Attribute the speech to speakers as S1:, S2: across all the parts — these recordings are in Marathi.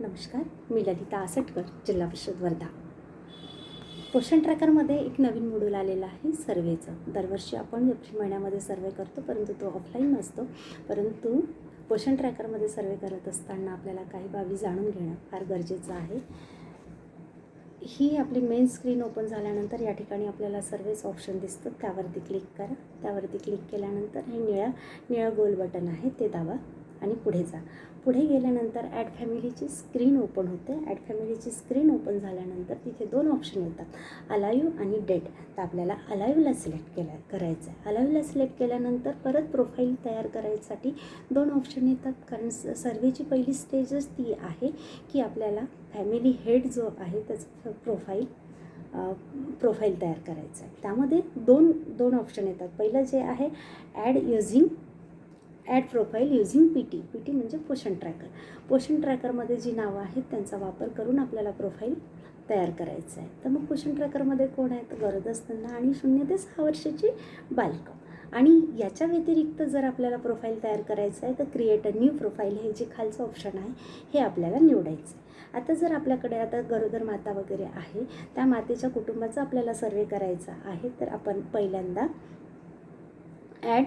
S1: नमस्कार मी ललिता आसटकर जिल्हा परिषद वर्धा. पोषण ट्रॅकरमध्ये एक नवीन मॉड्यूल आलेला आहे सर्वेचं. दरवर्षी आपण एप्रिल महिन्यामध्ये सर्वे करतो परंतु तो ऑफलाईन नसतो. परंतु पोषण ट्रॅकरमध्ये सर्वे करत असताना आपल्याला काही बाबी जाणून घेणं फार गरजेचं आहे. ही आपली मेन स्क्रीन ओपन झाल्यानंतर या ठिकाणी आपल्याला सर्वेच ऑप्शन दिसतं. त्यावरती क्लिक करा. त्यावरती क्लिक केल्यानंतर हे निळ्या निळं गोल बटन आहे ते दाबा. आणि पुढे जा. पुढे गेल्यानंतर ॲड फॅमिलीची स्क्रीन ओपन होते. ॲड फॅमिलीची स्क्रीन ओपन झाल्यानंतर तिथे दोन ऑप्शन येतात. अलाईव्ह आणि डेट तर आपल्याला अलाईव्हला सिलेक्ट केला करायचं आहे अलाईव्हला सिलेक्ट केल्यानंतर परत प्रोफाईल तयार करायसाठी दोन ऑप्शन येतात. कारण सर्वेची पहिली स्टेजच ती आहे की आपल्याला फॅमिली हेड जो आहे त्याचं प्रोफाईल प्रोफाईल तयार करायचं आहे त्यामध्ये दोन दोन ऑप्शन येतात. पहिलं जे आहे add using add profile using P T. P T म्हणजे पोषण ट्रॅकर. पोषण ट्रॅकरमध्ये जी नावं आहेत त्यांचा वापर करून आपल्याला प्रोफाईल तयार करायचं आहे. तर मग पोषण ट्रॅकरमध्ये कोण आहेत? गरज असताना आणि शून्य ते सहा वर्षाची बालकं. आणि याच्या व्यतिरिक्त जर आपल्याला प्रोफाईल तयार करायचं आहे तर क्रिएट अ न्यू प्रोफाईल हे जे खालचं ऑप्शन आहे हे आपल्याला निवडायचं आहे. आता जर आपल्याकडे आता गरोदर माता वगैरे आहे त्या मातेच्या कुटुंबाचा आपल्याला सर्वे करायचा आहे तर आपण पहिल्यांदा add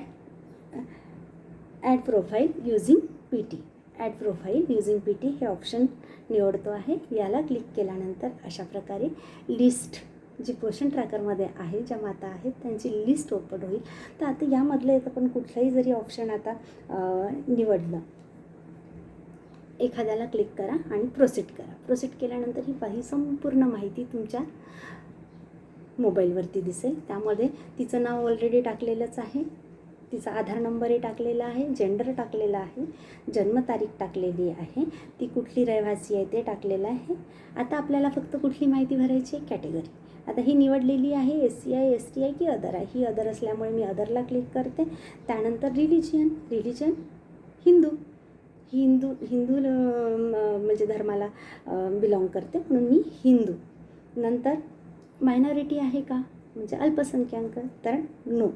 S1: add profile using P T add profile using P T हे ऑप्शन निवडतो आहे. याला क्लिक केल्यानंतर अशा प्रकारे लिस्ट जी पोषण ट्रॅकरमध्ये आहे ज्या माता आहेत त्यांची लिस्ट ओपन होईल. तर आता यामधलं येतं पण कुठलंही जरी ऑप्शन आता निवडलं एखाद्याला क्लिक करा आणि प्रोसीड करा. प्रोसीड केल्यानंतर ही काही संपूर्ण माहिती तुमच्या मोबाईलवरती दिसेल. त्यामध्ये तिचं नाव ऑलरेडी टाकलेलंच आहे. तिचा आधार नंबरही टाकलेला आहे जेंडर टाकलेला आहे जन्मतारीख टाकलेली आहे ती कुठली रहिवासी आहे ते टाकलेलं आहे. आता आपल्याला फक्त कुठली माहिती भरायची आहे? कॅटेगरी आता ही निवडलेली आहे S C I S T I की अदर आहे? ही अदर असल्यामुळे मी अदरला क्लिक करते. त्यानंतर रिलिजियन रिलिजन हिंदू. हिंदू हिंदू म्हणजे धर्माला बिलॉंग करते. म्हणून मी हिंदू. नंतर मायनॉरिटी आहे का? म्हणजे अल्पसंख्याक. तर no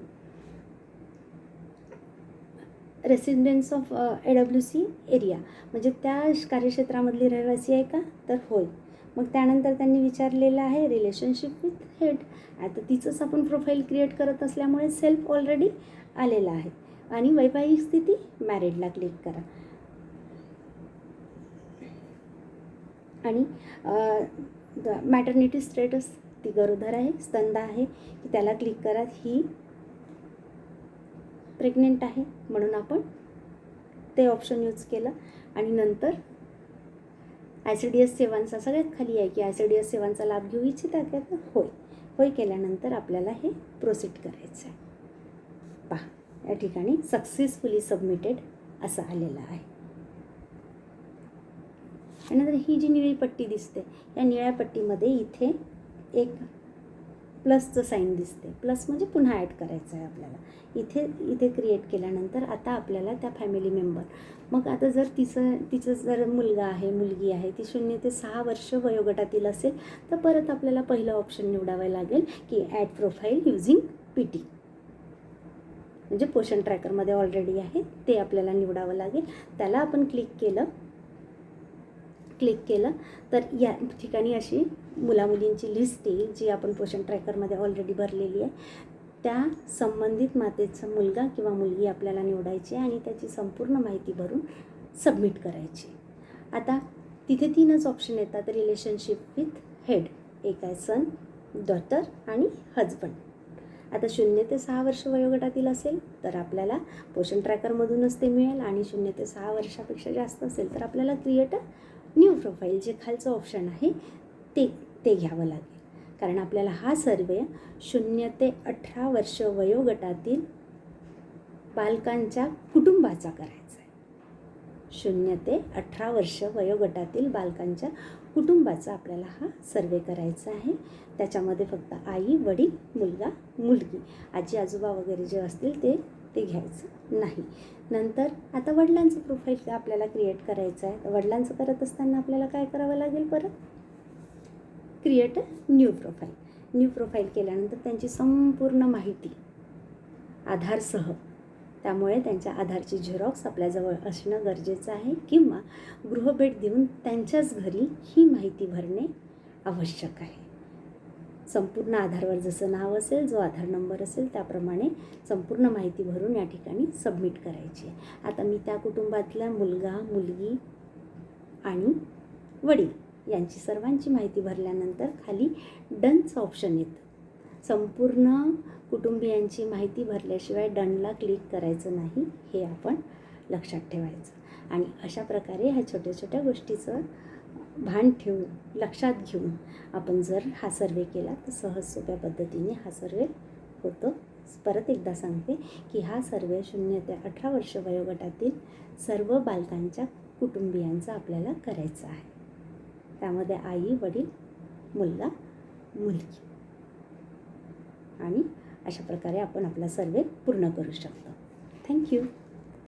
S1: residence of A W C area म्हणजे त्या कार्यक्षेत्रामधली रहिवासी आहे का? तर होय. मग त्यानंतर त्यांनी विचारलेलं आहे रिलेशनशिप विथ हेड आता तिचंच आपण प्रोफाईल क्रिएट करत असल्यामुळे सेल्फ ऑलरेडी आलेला आहे. आणि वैवाहिक स्थिती मॅरिडला क्लिक करा. आणि मॅटर्निटी स्टेटस ती गरोदर आहे स्तंद आहे की त्याला क्लिक करा ही प्रेग्नेंट आहे म्हणून आपण ते ऑप्शन यूज केलं. आणि नंतर आय सी डी एस सेवांचा सगळ्यात खाली आहे की आय सी डी एस सेवांचा लाभ घेऊ इच्छिता का तर होय. होय केल्यानंतर आपल्याला हे प्रोसीड करायचं आहे पहा या ठिकाणी सक्सेसफुली सबमिटेड असं आलेलं आहे. त्यानंतर ही जी निळी पट्टी दिसते या निळ्या पट्टीमध्ये इथे एक प्लसचं साईन दिसते प्लस म्हणजे पुन्हा ॲड करायचं आहे आपल्याला. इथे इथे क्रिएट केल्यानंतर आता आपल्याला त्या फॅमिली मेंबर मग आता जर तिचं तिचं जर मुलगा आहे मुलगी आहे ती शून्य ते सहा वर्ष वयोगटातील असेल तर परत आपल्याला पहिलं ऑप्शन निवडावं लागेल की add profile using P T म्हणजे पोषण ट्रॅकरमध्ये ऑलरेडी आहे ते आपल्याला निवडावं लागेल. त्याला आपण क्लिक केलं क्लिक केलं तर या ठिकाणी अशी मुलामुलींची लिस्ट येईल जी आपण पोषण ट्रॅकरमध्ये ऑलरेडी भरलेली आहे. त्या संबंधित मातेचा मुलगा किंवा मुलगी आपल्याला निवडायची आणि त्याची संपूर्ण माहिती भरून सबमिट करायची आता तिथे तीनच ऑप्शन येतात रिलेशनशिप विथ हेड एक आहे सन डॉटर आणि हजबंड आता शून्य ते सहा वर्ष वयोगटातील असेल तर आपल्याला पोषण ट्रॅकरमधूनच ते मिळेल आणि शून्य ते सहा वर्षापेक्षा जास्त असेल तर आपल्याला क्रिएट न्यू प्रोफाईल जे खालचं ऑप्शन आहे ते ते घ्यावं लागेल. कारण आपल्याला हा सर्वे शून्य ते अठरा वर्ष वयोगटातील बालकांच्या कुटुंबाचा करायचा आहे. शून्य ते अठरा वर्ष वयोगटातील बालकांच्या कुटुंबाचा आपल्याला हा सर्वे करायचा आहे. त्याच्यामध्ये फक्त आई वडील मुलगा मुलगी आजी आजोबा वगैरे जे असतील ते ते घ्यायचं नाही. नंतर आता वडिलांचं प्रोफाईल आपल्याला क्रिएट करायचं आहे. तर वडिलांचं करत असताना आपल्याला काय करावं लागेल परत? Create a new profile new profile केल्यानंतर त्यांची संपूर्ण माहिती आधारसह त्यामुळे त्यांच्या आधारची झेरॉक्स आपल्याजवळ असणं गरजेचं आहे किंवा गृहभेट देऊन त्यांच्याच घरी ही माहिती भरणे आवश्यक आहे. संपूर्ण आधारवर जसं नाव असेल जो आधार नंबर असेल त्याप्रमाणे संपूर्ण माहिती भरून या ठिकाणी सबमिट करायची आहे. आता मी त्या कुटुंबातला मुलगा मुलगी आणि वडील यांची सर्वांची माहिती भरल्यानंतर खाली डनचं ऑप्शन येतं. संपूर्ण कुटुंबियांची माहिती भरल्याशिवाय डनला क्लिक करायचं नाही हे आपण लक्षात ठेवायचं. आणि अशा प्रकारे ह्या छोट्या छोट्या गोष्टीचं भान ठेवून लक्षात घेऊन आपण जर हा सर्वे केला तर सहज सोप्या पद्धतीने हा सर्वे होतो. परत एकदा सांगते की हा सर्वे शून्य ते अठरा वर्ष वयोगटातील सर्व बालकांच्या कुटुंबियांचा आपल्याला करायचा आहे. त्यामध्ये आई वडील मुलगा मुलगी. आणि अशा प्रकारे आपण आपला सर्वे पूर्ण करू शकतो. थँक्यू